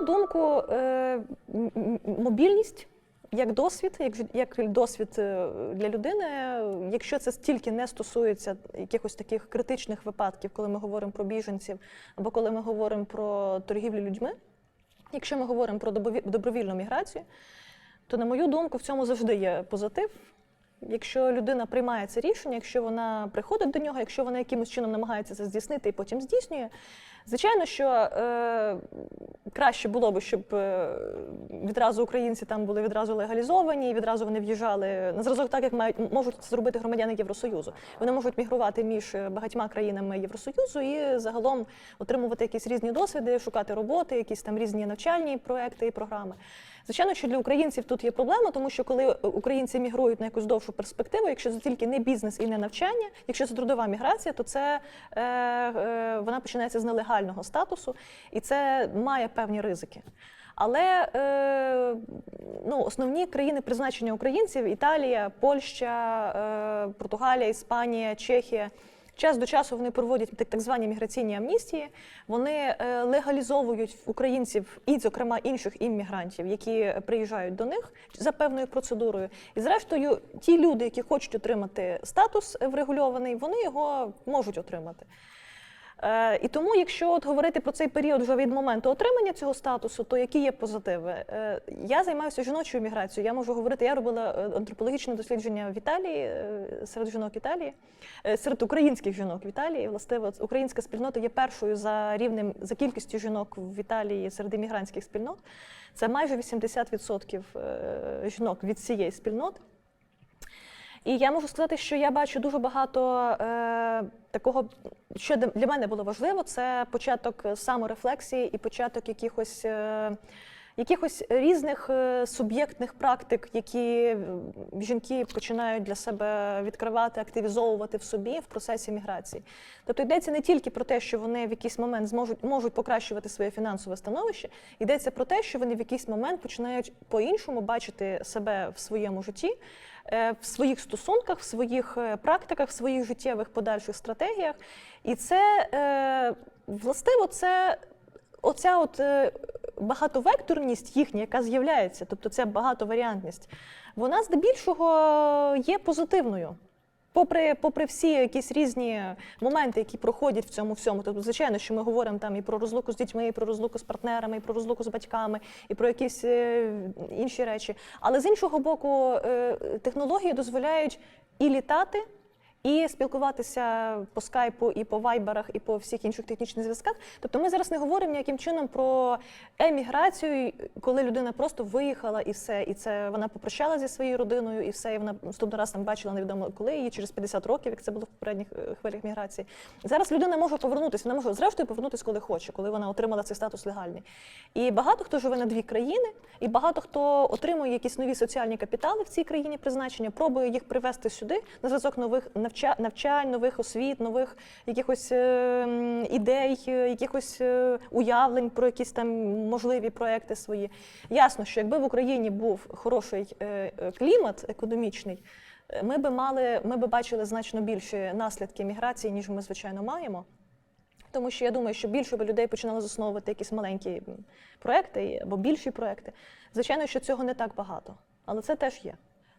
мою думку, е, мобільність як досвід, як, досвід е, для людини, якщо це стільки не стосується якихось таких критичних випадків, коли ми говоримо про біженців, або коли ми говоримо про торгівлю людьми, якщо ми говоримо про добровільну міграцію, то, на мою думку, в цьому завжди є позитив. Якщо людина приймає це рішення, якщо вона приходить до нього, якщо вона якимось чином намагається це здійснити і потім здійснює, звичайно, що е, краще було б, щоб е, відразу українці там були відразу легалізовані, і відразу вони в'їжджали на зразок, так як мають можуть це зробити громадяни Євросоюзу. Вони можуть мігрувати між багатьма країнами Євросоюзу і загалом отримувати якісь різні досвіди, шукати роботи, якісь там різні навчальні проекти і програми. Звичайно, що для українців тут є проблема, тому що коли українці мігрують на якусь довшу перспективу, якщо це тільки не бізнес і не навчання, якщо це трудова міграція, то це е, е, вона починається з нелегального статусу, і це має певні ризики. Але е, ну, основні країни призначення українців Італія, Польща, е, Португалія, Іспанія, Чехія. Час до часу вони проводять так, звані міграційні амністії. Вони е, легалізовують українців і, зокрема, інших іммігрантів, які приїжджають до них за певною процедурою. І зрештою, ті люди, які хочуть отримати статус врегульований, вони його можуть отримати. Е, І тому, якщо от говорити про цей період вже від моменту отримання цього статусу, то які є позитиви? Е, Я займаюся жіночою міграцією. Я можу говорити, я робила е, антропологічне дослідження в Італії серед жінок Італії, серед українських жінок в Італії. Властиво, українська спільнота є першою за рівнем за кількістю жінок в Італії серед іммігрантських спільнот. Це майже 80% е, жінок від цієї спільноти. І я можу сказати, що я бачу дуже багато е, такого, що для- мене було важливо, це початок саморефлексії і початок якихось, е, якихось різних е, суб'єктних практик, які жінки починають для себе відкривати, активізовувати в собі в процесі міграції. Тобто йдеться не тільки про те, що вони в якийсь момент зможуть можуть покращувати своє фінансове становище, йдеться про те, що вони в якийсь момент починають по-іншому бачити себе в своєму житті в своїх стосунках, в своїх е, практиках, в своїх життєвих подальших стратегіях. І це е, властиво, це оця от е, багатовекторність їхня, яка з'являється, тобто ця багатоваріантність, вона здебільшого є позитивною. Попри, попри всі якісь різні моменти, які проходять в цьому всьому, тобто, звичайно, що ми говоримо там і про розлуку з дітьми, і про розлуку з партнерами, і про розлуку з батьками, і про якісь е, інші речі. Але з іншого боку, е, технології дозволяють і літати. І спілкуватися по скайпу, і по вайберах, і по всіх інших технічних зв'язках. Тобто ми зараз не говоримо ніяким чином про еміграцію, коли людина просто виїхала і все, і це вона попрощалася зі своєю родиною, і все, і вона наступний раз там бачила невідомо коли її через 50 років, як це було в попередніх е, хвилях міграції. Зараз людина може повернутися, вона може зрештою повернутися, коли хоче, коли вона отримала цей статус легальний. І багато хто живе на дві країни, і багато хто отримує якісь нові соціальні капітали в цій країні призначення, пробує їх привести сюди на зв'язок нових навча- навчань, нових освіт, нових якихось е, ідей, е, якихось е, уявлень про якісь там можливі проекти свої. Ясно, що якби в Україні був хороший клімат економічний. Ми би мали, ми би бачили значно більші наслідки міграції, ніж ми звичайно маємо. Тому що я думаю, що більше би людей починали засновувати якісь маленькі проекти або більші проекти. Звичайно, що цього не так багато, але це теж є.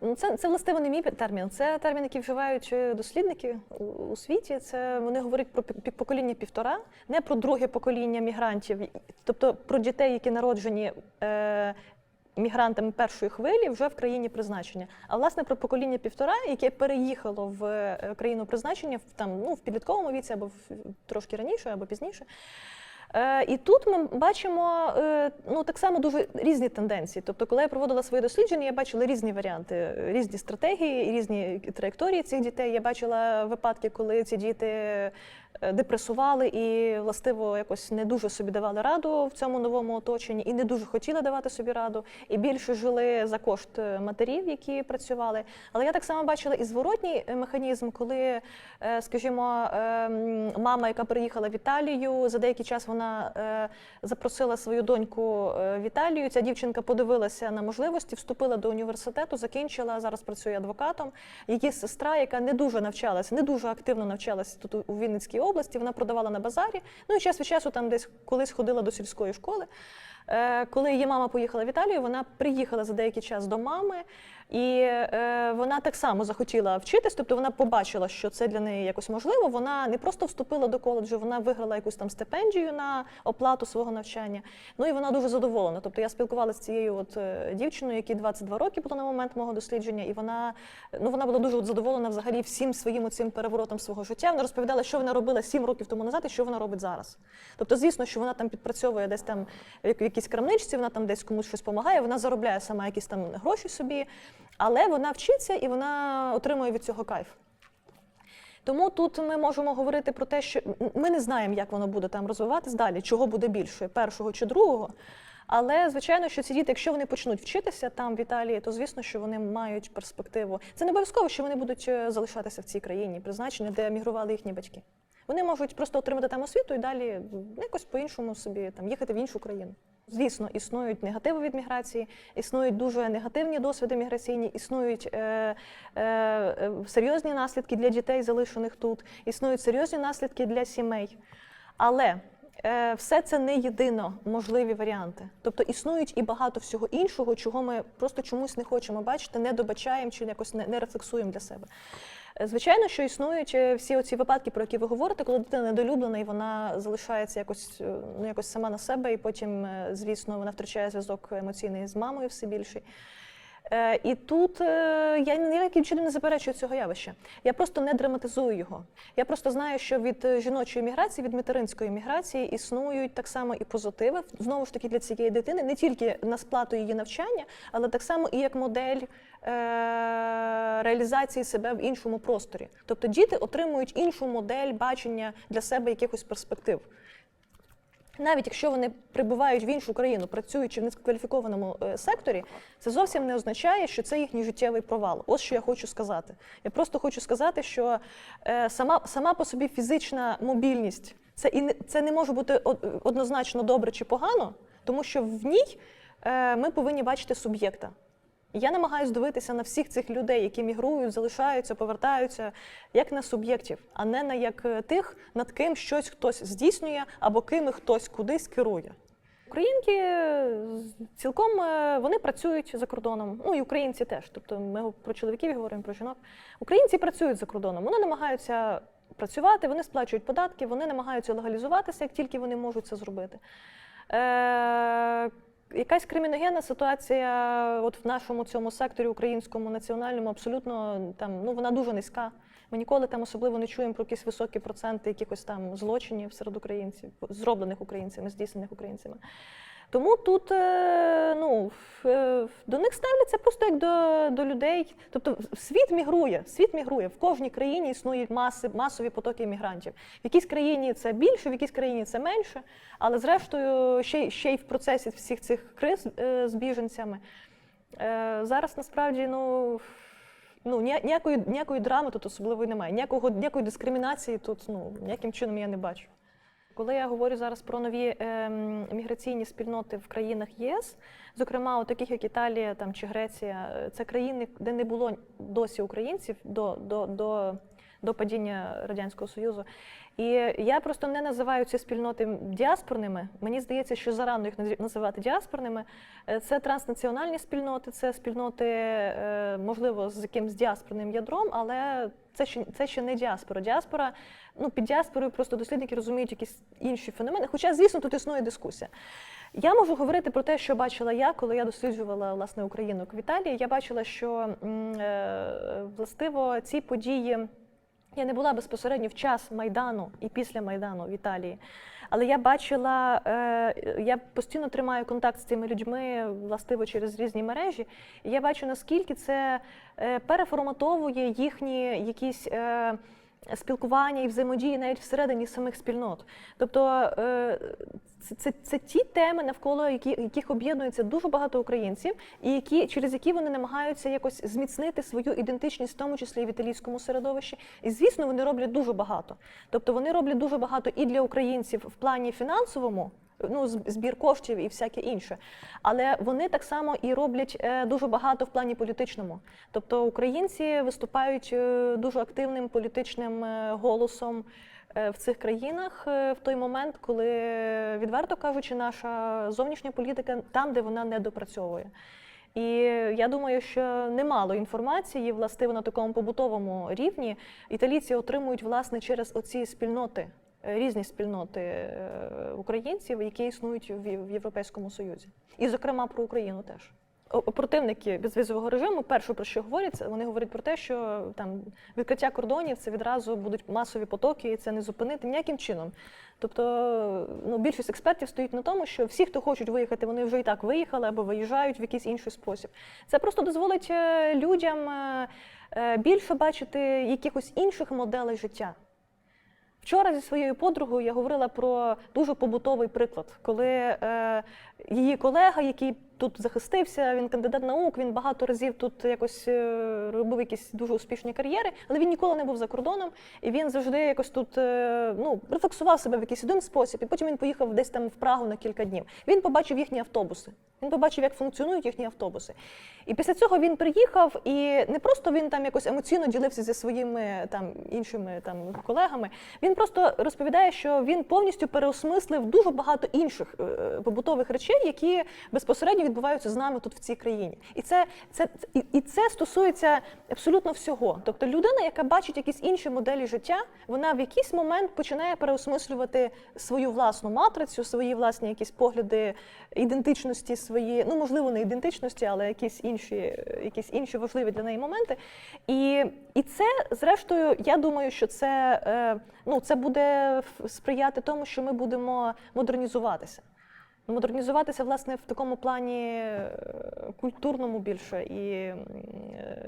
Ну, Це, це властиво не мій термін. Це термін, який вживають е, дослідники у, у світі. Це вони говорять про покоління півтора, не про друге покоління мігрантів, тобто про дітей, які народжені. Е, Мігрантами першої хвилі вже в країні призначення, а власне про покоління півтора, яке переїхало в е, країну призначення в там ну в підлітковому віці або в трошки раніше, або пізніше. Е, І тут ми бачимо е, ну так само дуже різні тенденції. Тобто, коли я проводила свої дослідження, я бачила різні варіанти, різні стратегії, різні траєкторії цих дітей. Я бачила випадки, коли ці діти е, депресували і властиво якось не дуже собі давали раду в цьому новому оточенні, і не дуже хотіли давати собі раду, і більше жили за кошт матерів, які працювали. Але я так само бачила і зворотній механізм, коли, скажімо, е, мама, яка приїхала в Італію, за деякий час вона е, запросила свою доньку Віталію. в Італію. Ця дівчинка подивилася на можливості, вступила до університету, закінчила, зараз працює адвокатом. Її сестра, яка не дуже навчалася, не дуже активно навчалася тут у Вінницькій області, вона продавала на базарі. Ну і час від часу там десь колись ходила до сільської школи. Е, Коли її мама поїхала в Італію, вона приїхала за деякий час до мами, і е, вона так само захотіла вчитись, тобто вона побачила, що це для неї якось можливо. Вона не просто вступила до коледжу, вона виграла якусь там стипендію на оплату свого навчання. Ну і вона дуже задоволена. Тобто я спілкувалася з цією от е, дівчиною, якій 22 роки було на момент мого дослідження, і вона ну вона була дуже задоволена взагалі всім своїм цим переворотом свого життя. Вона розповідала, що вона робила 7 років тому назад і що вона робить зараз. Тобто, звісно, що вона там підпрацьовує десь там як- якійсь крамничці, вона там десь комусь щось допомагає, вона заробляє сама якісь там гроші собі, але вона вчиться і вона отримує від цього кайф. Тому тут ми можемо говорити про те, що ми не знаємо, як воно буде там розвиватись далі, чого буде більше, першого чи другого. Але звичайно, що ці діти, якщо вони почнуть вчитися там в Італії, то звісно, що вони мають перспективу. Це не обов'язково, що вони будуть е, залишатися в цій країні, призначені, де емігрували їхні батьки. Вони можуть просто отримати там освіту і далі якось по-іншому собі там їхати в іншу країну. Звісно, існують негативи від міграції, існують дуже негативні досвіди міграційні, існують е, е, е, серйозні наслідки для дітей, залишених тут, існують серйозні наслідки для сімей. Але е, все це не єдино можливі варіанти. Тобто існують і багато всього іншого, чого ми просто чомусь не хочемо бачити, не добачаємо чи якось не, не рефлексуємо для себе. Звичайно, що існують е, всі оці випадки, про які ви говорите, коли дитина недолюблена і вона залишається якось, е, ну, якось сама на себе, і потім, е, звісно, вона втрачає зв'язок емоційний з мамою все більший. Е, І тут е, я ніяким чином не заперечую цього явища. Я просто не драматизую його. Я просто знаю, що від е, жіночої міграції, від материнської міграції існують так само і позитиви, знову ж таки для цієї дитини, не тільки на сплату її навчання, але так само і як модель реалізації себе в іншому просторі. Тобто діти отримують іншу модель бачення для себе якихось перспектив. Навіть якщо вони прибувають в іншу країну, працюючи в низькокваліфікованому е, секторі, це зовсім не означає, що це їхній життєвий провал. Ось що я хочу сказати. Я просто хочу сказати, що е, сама, сама по собі фізична мобільність це і не це не може бути однозначно добре чи погано, тому що в ній е, ми повинні бачити суб'єкта. Я намагаюся дивитися на всіх цих людей, які мігрують, залишаються, повертаються, як на суб'єктів, а не на як е, тих, над ким щось хтось здійснює або ким хтось кудись керує. Українки е, цілком е, вони працюють за кордоном. Ну і українці теж. Тобто ми про чоловіків говоримо про жінок. Українці працюють за кордоном. Вони намагаються працювати, вони сплачують податки, вони намагаються легалізуватися, як тільки вони можуть це зробити. Якась криміногенна ситуація от в нашому цьому секторі українському національному абсолютно там ну вона дуже низька. Ми ніколи там особливо не чуємо про якісь високі проценти якихось там злочинів серед українців, зроблених українцями, здійснених українцями. Тому тут е, ну, е, до них ставляться просто як до, до людей. Тобто світ мігрує, світ мігрує. В кожній країні існують маси, масові потоки мігрантів. В якійсь країні це більше, в якійсь країні це менше. Але зрештою, ще, ще й в процесі всіх цих криз е, з біженцями. Зараз насправді ну, ну, ніякої, ніякої драми тут особливої немає. Ніякого, ніякої дискримінації тут ну, ніяким чином я не бачу. Коли я говорю зараз про нові ем, міграційні спільноти в країнах єС, зокрема у таких як Італія там, чи Греція, е, це країни, де не було досі українців до, до, до, до падіння Радянського Союзу. І я просто не називаю ці спільноти діаспорними. Мені здається, що зарано їх наз- називати діаспорними. Е, Це транснаціональні спільноти, це спільноти, е, можливо, з якимсь діаспорним ядром, але це ще, це ще не діаспора. Діаспора, ну під діаспорою просто дослідники розуміють якісь інші феномени. Хоча, звісно, тут існує дискусія. Я можу говорити про те, що бачила я, коли я досліджувала власне Україну в Італії. Я бачила, що е, властиво ці події. Я не була безпосередньо в час Майдану і після Майдану в Італії. Але я бачила, е, я постійно тримаю контакт з цими людьми, властиво через різні мережі. І я бачу, наскільки це е, переформатовує їхні якісь. Спілкування і взаємодії навіть всередині самих спільнот. Тобто е, це, це, це ті теми, навколо які, яких об'єднується дуже багато українців, і які, через які вони намагаються якось зміцнити свою ідентичність, в тому числі і в італійському середовищі. І звісно, вони роблять дуже багато. Тобто вони роблять дуже багато і для українців в плані фінансовому. Ну, збір коштів і всяке інше, але вони так само і роблять е, дуже багато в плані політичному. Тобто українці виступають е, дуже активним політичним е, голосом в цих країнах в той момент, коли, відверто кажучи, наша зовнішня політика там, де вона не допрацьовує. І я думаю, що немало інформації, властиво на такому побутовому рівні, італійці отримують власне через оці спільноти, різні спільноти е, українців, які існують в Європейському Союзі. І, зокрема, про Україну теж. Противники безвізового режиму, перше про що говорять, вони говорять про те, що там відкриття кордонів це відразу будуть масові потоки, і це не зупинити ніяким чином. Тобто, ну більшість експертів стоїть на тому, що всі, хто хочуть виїхати, вони вже і так виїхали або виїжджають в якийсь інший спосіб. Це просто дозволить е, людям е, більше бачити якихось інших моделей життя. Вчора зі своєю подругою я говорила про дуже побутовий приклад, коли е, її колега, який тут захистився, він кандидат наук, він багато разів тут якось е, робив якісь дуже успішні кар'єри, але він ніколи не був за кордоном, і він завжди якось тут е, ну, рефлексував себе в якийсь один спосіб, і потім він поїхав десь там в Прагу на кілька днів. Він побачив їхні автобуси. Він побачив, як функціонують їхні автобуси. І після цього він приїхав, і не просто він там якось емоційно ділився зі своїми там іншими там колегами. Він просто розповідає, що він повністю переосмислив дуже багато інших е, побутових речей, які безпосередньо відбуваються з нами тут в цій країні. І це, це і, і це стосується абсолютно всього. Тобто людина, яка бачить якісь інші моделі життя, вона в якийсь момент починає переосмислювати свою власну матрицю, свої власні якісь погляди ідентичності, свої, ну можливо, не ідентичності, але якісь інші, якісь інші важливі для неї моменти. І, і це, зрештою, я думаю, що це, е, ну, це буде сприяти тому, що ми будемо модернізуватися. Модернізуватися, власне, в такому плані е, культурному більше і е,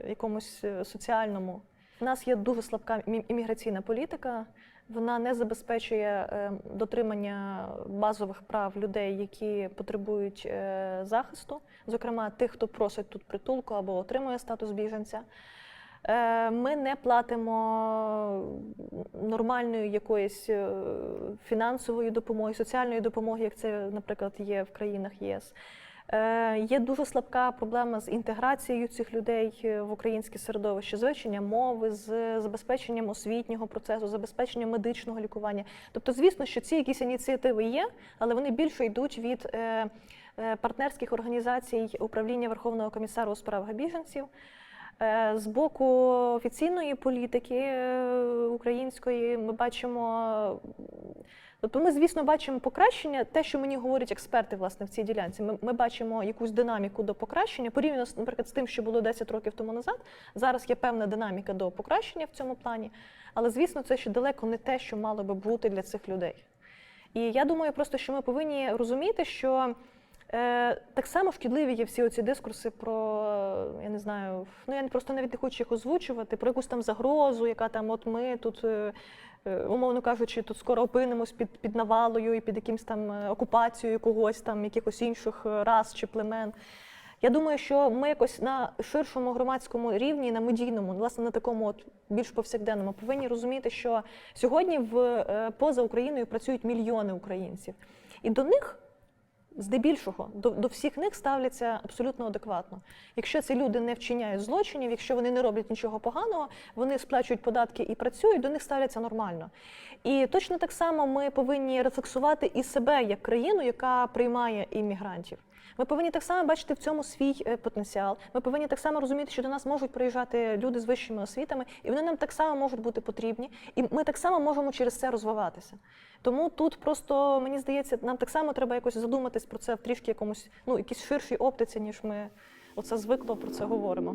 якомусь е, соціальному. У нас є дуже слабка імміграційна політика. Вона не забезпечує дотримання базових прав людей, які потребують захисту, зокрема тих, хто просить тут притулку або отримує статус біженця. Е, Ми не платимо нормальної якоїсь е, фінансової допомоги, соціальної допомоги, як це, наприклад, є в країнах ЄС. Е, Є дуже слабка проблема з інтеграцією цих людей в українське середовище, з вивченням мови, з забезпеченням освітнього процесу, забезпеченням медичного лікування. Тобто, звісно, що ці якісь ініціативи є, але вони більше йдуть від партнерських організацій управління Верховного комісару у справах біженців. Е, З боку офіційної політики е, української ми бачимо. Тобто ми, звісно, бачимо покращення, те, що мені говорять експерти власне в цій ділянці. Ми, ми бачимо якусь динаміку до покращення, порівняно наприклад, з тим, що було 10 років тому назад. Зараз є певна динаміка до покращення в цьому плані. Але звісно, це ще далеко не те, що мало би бути для цих людей. І я думаю, просто що ми повинні розуміти, що е, так само шкідливі є всі оці дискурси про, е, я не знаю, ну я просто навіть не хочу їх озвучувати, про якусь там загрозу, яка там от ми тут. е, е, Умовно кажучи, тут скоро опинимось під, під навалою і під якимсь там окупацією когось там, якихось інших рас чи племен. Я думаю, що ми якось на ширшому громадському рівні, на медійному, власне, на такому от більш повсякденному, повинні розуміти, що сьогодні в поза Україною працюють мільйони українців, і до них. Здебільшого до, до всіх них ставляться абсолютно адекватно. Якщо ці люди не вчиняють злочинів, якщо вони не роблять нічого поганого, вони сплачують податки і працюють, до них ставляться нормально. І точно так само ми повинні рефлексувати і себе як країну, яка приймає іммігрантів. Ми повинні так само бачити в цьому свій е, потенціал. Ми повинні так само розуміти, що до нас можуть приїжджати люди з вищими освітами, і вони нам так само можуть бути потрібні, і ми так само можемо через це розвиватися. Тому тут просто мені здається, нам так само треба якось задуматись про це в трішки якомусь ну якійсь ширшій оптиці, ніж ми оце звикло про це говоримо.